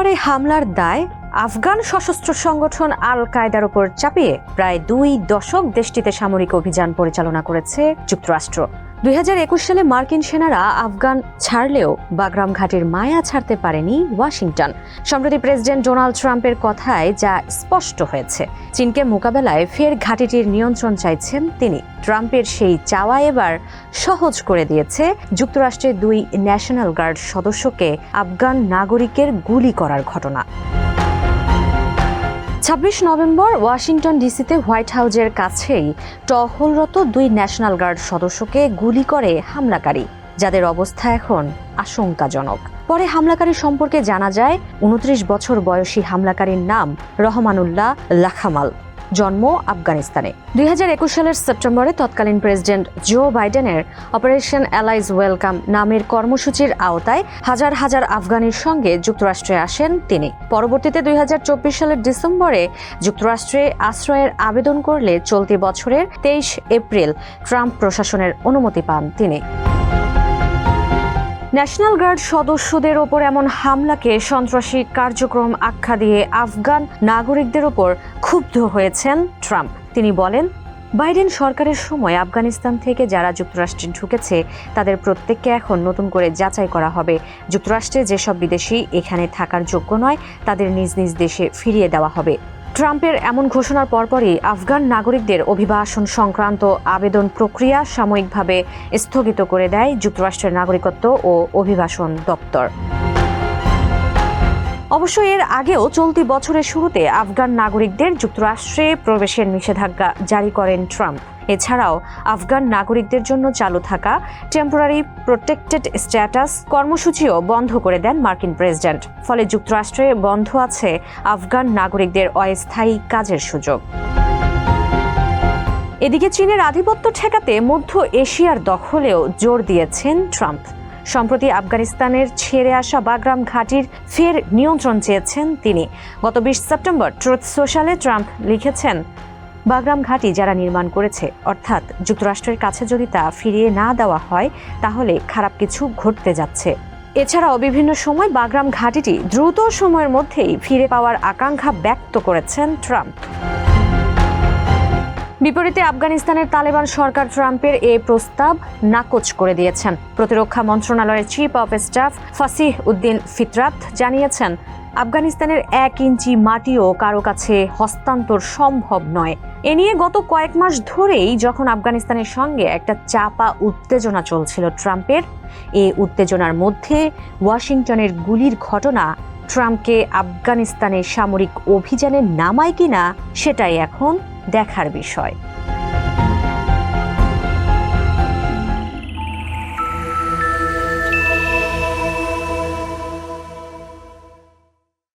টাওয়ারে হামলার দায় আফগান সশস্ত্র সংগঠন আল কায়দার ওপর চাপিয়ে প্রায় দুই দশক দেশটিতে সামরিক অভিযান পরিচালনা করেছে যুক্তরাষ্ট্র। দুই হাজার একুশ সালে মার্কিন সেনারা আফগান ছাড়লেও বাগরাম ঘাটির মায়া ছাড়তে পারেনি ওয়াশিংটন। সম্প্রতি প্রেসিডেন্ট ডোনাল্ড ট্রাম্পের কথায় যা স্পষ্ট হয়েছে, চীনকে মোকাবেলায় ফের ঘাটিটির নিয়ন্ত্রণ চাইছেন তিনি। ট্রাম্পের সেই চাওয়া এবার সহজ করে দিয়েছে যুক্তরাষ্ট্রের দুই ন্যাশনাল গার্ড সদস্যকে আফগান নাগরিকের গুলি করার ঘটনা। ছাব্বিশ নভেম্বর ওয়াশিংটন ডিসিতে হোয়াইট হাউজের কাছেই টহলরত দুই ন্যাশনাল গার্ড সদস্যকে গুলি করে হামলাকারী, যাদের অবস্থা এখন আশঙ্কাজনক। পরে হামলাকারী সম্পর্কে জানা যায়, উনত্রিশ বছর বয়সী হামলাকারীর নাম রহমানুল্লাহ লাখামাল। জন্ম আফগানিস্তানে। দুই হাজার একুশ সালের সেপ্টেম্বরে তৎকালীন প্রেসিডেন্ট জো বাইডেনের অপারেশন অ্যালাইজ ওয়েলকাম নামের কর্মসূচির আওতায় হাজার হাজার আফগানির সঙ্গে যুক্তরাষ্ট্রে আসেন তিনি। পরবর্তীতে দুই হাজার চব্বিশ সালের ডিসেম্বরে যুক্তরাষ্ট্রে আশ্রয়ের আবেদন করলে চলতি বছরের তেইশ এপ্রিল ট্রাম্প প্রশাসনের অনুমতি পান তিনি। ন্যাশনাল গার্ড সদস্যদের ওপর এমন হামলাকে সন্ত্রাসী কার্যক্রম আখ্যা দিয়ে আফগান নাগরিকদের ওপর ক্ষুব্ধ হয়েছেন ট্রাম্প। তিনি বলেন, বাইডেন সরকারের সময় আফগানিস্তান থেকে যারা যুক্তরাষ্ট্রে ঢুকেছে, তাদের প্রত্যেককে এখন নতুন করে যাচাই করা হবে। যুক্তরাষ্ট্রে যেসব বিদেশি এখানে থাকার যোগ্য নয়, তাদের নিজ নিজ দেশে ফিরিয়ে দেওয়া হবে। ট্রাম্পের এমন ঘোষণার পরপরই আফগান নাগরিকদের অভিবাসন সংক্রান্ত আবেদন প্রক্রিয়া সাময়িকভাবে স্থগিত করে দেয় যুক্তরাষ্ট্রের নাগরিকত্ব ও অভিবাসন দপ্তর। অবশ্য এর আগেও চলতি বছরের শুরুতে আফগান নাগরিকদের যুক্তরাষ্ট্রে প্রবেশের নিষেধাজ্ঞা জারি করেন ট্রাম্প। এছাড়াও আফগান নাগরিকদের জন্য চালু থাকা টেম্পোরারি প্রোটেক্টেড স্ট্যাটাস কর্মসূচিও বন্ধ করে দেন মার্কিন প্রেসিডেন্ট। ফলে যুক্তরাষ্ট্রে বন্ধ আছে আফগান নাগরিকদের অস্থায়ী কাজের সুযোগ। এদিকে চীনের আধিপত্য ঠেকাতে মধ্য এশিয়ার দখলেও জোর দিয়েছেন ট্রাম্প। সম্প্রতি আফগানিস্তানের ছেড়ে আসা বাগরাম ঘাটির ফের নিয়ন্ত্রণ চেয়েছেন তিনি। গত বিশ সেপ্টেম্বর ট্রুথ সোশ্যালে ট্রাম্প লিখেছেন, বাগরাম ঘাঁটি যারা নির্মাণ করেছে, অর্থাৎ যুক্তরাষ্ট্রের কাছে যদি তা ফিরিয়ে না দেওয়া হয়, তাহলে খারাপ কিছু ঘটতে যাচ্ছে। এছাড়াও বিভিন্ন সময় বাগরাম ঘাঁটিটি দ্রুত সময়ের মধ্যেই ফিরে পাওয়ার আকাঙ্ক্ষা ব্যক্ত করেছেন ট্রাম্প। বিপরীতে আফগানিস্তানের তালেবান সরকার ট্রাম্পের এই প্রস্তাব নাকচ করে দিয়েছেন। প্রতিরক্ষা মন্ত্রণালয়ের chief of staff Fasih Uddin Fitrat জানিয়েছেন, আফগানিস্তানের এক ইঞ্চি মাটিও কারও কাছে হস্তান্তর সম্ভব নয়। এ নিয়ে গত কয়েক মাস ধরেই যখন আফগানিস্তানের সঙ্গে একটা চাপা উত্তেজনা চলছিল ট্রাম্পের এই উত্তেজনার মধ্যে ওয়াশিংটনের গুলির ঘটনা ট্রাম্পকে আফগানিস্তানে সামরিক অভিযানে নামায় কিনা সেটাই এখন দেখার বিষয়।